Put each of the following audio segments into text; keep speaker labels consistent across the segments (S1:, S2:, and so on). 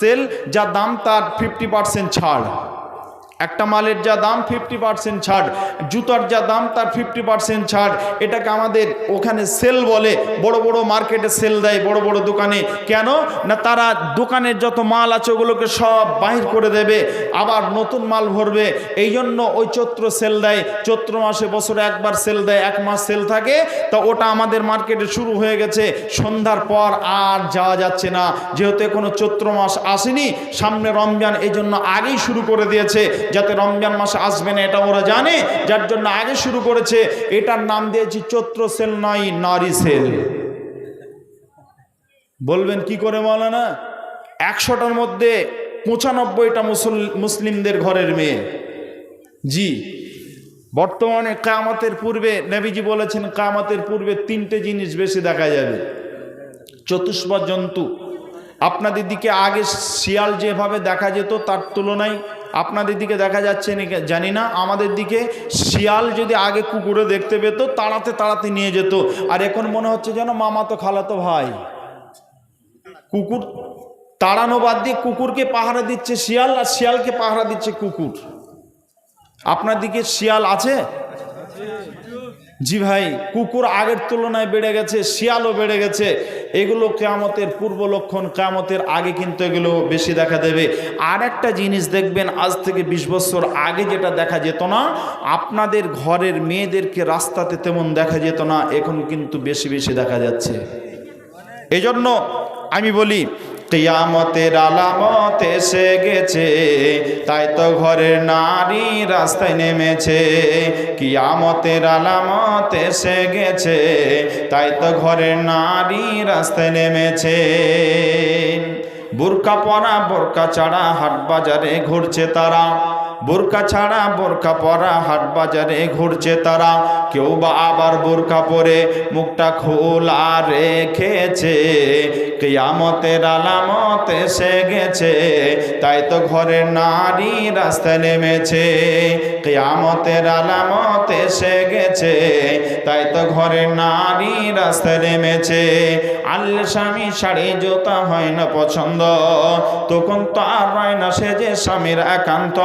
S1: Sell যা দাম তার ফিফটি পার্সেন্ট ছাড়। একটা মালের যা দাম ফিফটি পার্সেন্ট ছাড়, জুতার যা দাম তার ফিফটি পার্সেন্ট ছাড়। এটাকে আমাদের ওখানে সেল বলে, বড় বড় মার্কেটে সেল দেয় বড় বড় দোকানে। কেন? না তারা দোকানের যত মাল আছে ওগুলোকে সব বাহির করে দেবে, আবার নতুন মাল ভরবে। এই জন্য ওই চৈত্র সেল দেয়, চৈত্র মাসে বছরে একবার সেল দেয়, এক মাস সেল থাকে। তা ওটা আমাদের মার্কেটে শুরু হয়ে গেছে, সন্ধ্যার পর আর যাওয়া যাচ্ছে না। যেহেতু এখনও চৈত্র মাস আসেনি, সামনে রমজান এই জন্য আগেই শুরু করে দিয়েছে। যাতে রমজান মাসে আসবে না, এটা ওরা জানে, যার জন্য আগে শুরু করেছে, এটার নাম দিয়েছি চৈত্র সেল নয়, নারী সেল। বলবেন কি করে না একশোটার মধ্যে পঁচানব্বইটা মুসল, মুসলিমদের ঘরের মেয়ে। জি। বর্তমানে কামাতের পূর্বে, নেবিজি বলেছেন, কামাতের পূর্বে তিনটে জিনিস বেশি দেখা যাবে। চতুষ্প জন্তু। আপনাদের দিকে আগে শিয়াল যেভাবে দেখা যেত, তার তুলনায় আপনাদের দিকে দেখা যাচ্ছে জানি না, আমাদের দিকে শিয়াল যদি আগে কুকুরে দেখতে পেত, তাড়াতে তাড়াতে নিয়ে যেত। আর এখন মনে হচ্ছে যেন মামা তো খালাতো ভাই। কুকুর তাড়ানো বাদ দিয়ে কুকুরকে পাহারা দিচ্ছে শিয়াল, আর শিয়ালকে পাহারা দিচ্ছে কুকুর। আপনার দিকে শিয়াল আছে? জি ভাই, কুকুর আগের তুলনায় বেড়ে গেছে, শিয়ালও বেড়ে গেছে। এগুলো কেয়ামতের পূর্ব লক্ষণ, কেয়ামতের আগে কিন্তু এগুলো বেশি দেখা দেবে। আর একটা জিনিস দেখবেন, আজ থেকে বিশ বছর আগে যেটা দেখা যেত না, আপনাদের ঘরের মেয়েদেরকে রাস্তাতে তেমন দেখা যেত না, এখন কিন্তু বেশি বেশি দেখা যাচ্ছে। এজন্য আমি বলি কিয়ামতের আলামত এসে গেছে। তাই তো ঘরের নারী রাস্তায় নেমেছে। কিয়ামতের আলামত এসে গেছে। তাই তো ঘরের নারী রাস্তায় নেমেছে। বোরকা পরা বোরকা ছাড়া হাট বাজারে ঘুরছে তারা। বোরকা ছাড়া বোরকা পরা হাট বাজারে ঘুরছে তারা। কেউ বা আবার বোরকা পরে মুখটা খোলা রেখেছে। কিয়ামতের আলামত এসে গেছে, তাই তো ঘরের নারী রাস্তায় নেমেছে। কিয়ামতের আলামত এসে গেছে, তাই তো ঘরের নারী রাস্তায় নেমেছে। আল্লে স্বামী শাড়ি, জোতা হয় না পছন্দ, তখন তো আর হয় না সে যে স্বামীর একান্ত।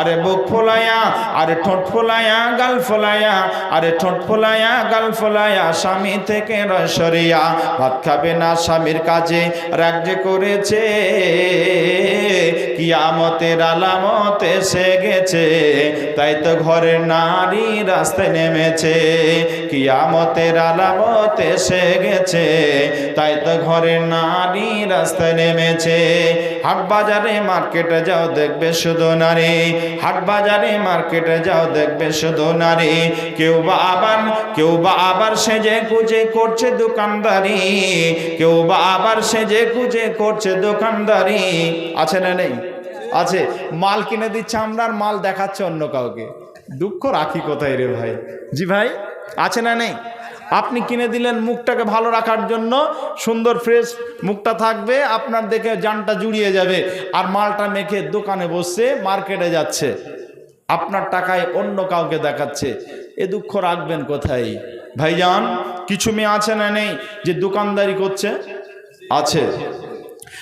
S1: আরে বুক ফোলায়া, আরে ঠোঁট ফোলায়া, গাল ফোলায়া, আরে ঠোঁট ফোলায়া, গাল ফোলায়া, স্বামী থেকে রসরিয়া ভাত খাবে না স্বামীর কাজে রাজ্য করেছে। কিয়ামতের আলামত এসে গেছে, তাই তো ঘরের নারী রাস্তায় নেমেছে। কিয়ামতের আলামত এসে গেছে, তাই তো ঘরের নারী রাস্তায় নেমেছে। হাট বাজারে মার্কেটে যাও দেখবে শুধু নারী, হাট বাজারে মার্কেটে যাও দেখবে শুধু নারী। কেউ বা আবার, কেউ বা আবার সেজে কুজে করছে দোকানদারি, কেউ বা আবার সেজে কুজে করছে দোকানদারি। আছে না নেই? আছে। মাল কিনে দিচ্ছে আমরা আর মাল দেখাচ্ছে অন্য কাউকে। দুঃখ রাখি কোথায় রে ভাই? জি ভাই, আছে না নেই? আপনি কিনে দিলেন মুখটাকে ভালো রাখার জন্য, সুন্দর ফ্রেশ মুখটা থাকবে, আপনার দেখে জানটা জুড়িয়ে যাবে। আর মালটা মেখে দোকানে বসে মার্কেটে যাচ্ছে। আপনার টাকায় অন্য কাউকে দেখাচ্ছে। এ দুঃখ রাখবেন কোথায়? ভাইজান, কিছু মেয়ে আছে না নেই যে দোকানদারি করছে? আছে।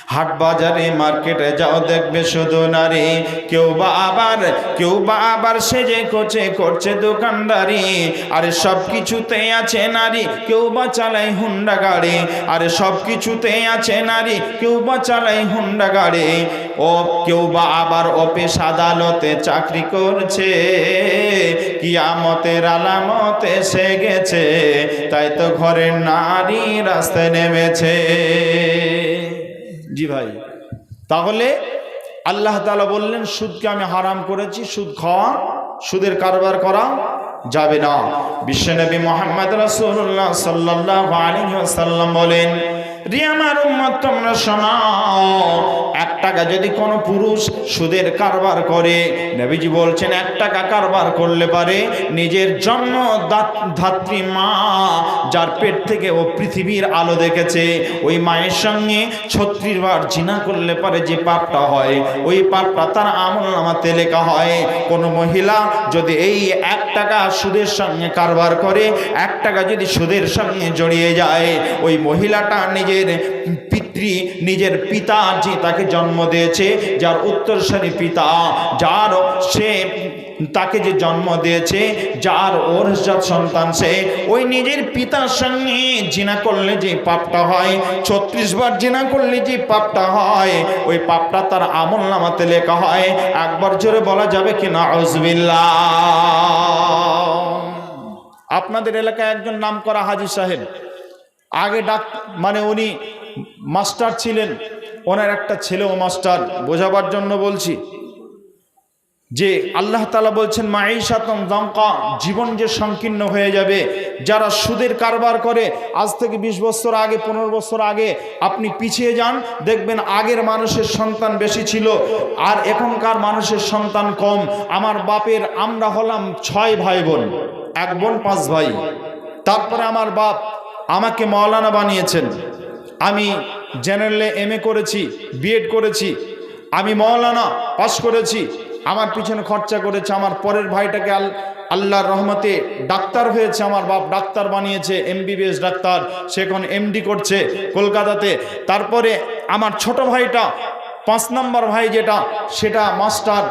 S1: হাট বাজারে মার্কেটে যাও, দেখবে শুধু নারী। কেউ বা আবার, কেউ বা আবার সেজে কোচে করছে দোকানদারি। আরে সব কিছুতে আছে নারী, কেউ বা চালাই হুন্ডা গাড়ি। আরে সব কিছুতে আছে নারী, কেউ বা চালাই হুন্ডা গাড়ি। ও কেউ বা আবার অফিস আদালতে চাকরি করছে। কিয়ামতের আলামত এসে গেছে তাই তো ঘরের নারী রাস্তায় নেমেছে। জি ভাই। তাহলে আল্লাহ তালা বললেন, সুদকে আমি হারাম করেছি, সুদ খাওয়া, সুদের কারবার করা যাবে না। বিশ্বনবী মোহাম্মদ রাসুল্লাহ সাল্লাহ আলী সাল্লাম বলেন রে আমার উম্মত তোমরা শোনাও এক টাকা যদি কোনো পুরুষ সুদের কারবার করে, নবীজি বলছেন, এক টাকা কারবার করলে পারে নিজের জন্ম ধাত্রী মা, যার পেট থেকে ও পৃথিবীর আলো দেখেছে, ওই মায়ের সঙ্গে ছত্রিশ বার জিনা করলে পারে যে পাপটা হয়, ওই পাপটা তার আমল নামাতে লেখা হয়। কোনো মহিলা যদি এই এক টাকা সুদের সঙ্গে কারবার করে, এক টাকা যদি সুদের সঙ্গে জড়িয়ে যায়, ওই মহিলাটা নিজের পিতৃ পিতৃ নিজের পিতা যে তাকে জন্ম দিয়েছে, যার উত্তরসরী পিতা, যার সে তাকে যে জন্ম দিয়েছে, যার ওর সন্তান সে, ওই নিজের পিতার সঙ্গে জিনা করলে যে পাপটা হয়, ছত্রিশ বার জিনা করলে যে পাপটা হয়, ওই পাপটা তার আমল নামাতে লেখা হয়। একবার জোরে বলা যাবে কি না? আপনাদের এলাকায় একজন নাম করা হাজি সাহেব আগে ডাক মানে উনি মাস্টার ছিলেন, ওনার একটা ছেলেও মাস্টার, বোঝাবার জন্য বলছি। যে আল্লাহ তালা বলছেন মাইশাতম দমকা জীবন যে সংকীর্ণ হয়ে যাবে, যারা সুদের কারবার করে, আজ থেকে বিশ বছর আগে, পনেরো বছর আগে আপনি পিছিয়ে যান, দেখবেন আগের মানুষের সন্তান বেশি ছিল, আর এখনকার মানুষের সন্তান কম। আমার বাপের আমরা হলাম ছয় ভাই বোন, এক বোন, পাঁচ ভাই। তারপরে আমার বাপ আমাকে মৌলানা বানিয়েছেন। আমি জেনারেলে এম করেছি, বিএড করেছি, আমি মৌলানা পাশ করেছি। আমার পিছনে খরচা করেছে, আমার পরের ভাইটাকে আল, আল্লাহর রহমতে ডাক্তার হয়েছে, আমার বাপ ডাক্তার বানিয়েছে, এমবিবিএস ডাক্তার, সে এখন এমডি করছে কলকাতাতে। তারপরে আমার ছোট ভাইটা, পাঁচ নম্বর ভাই যেটা, সেটা মাস্টার।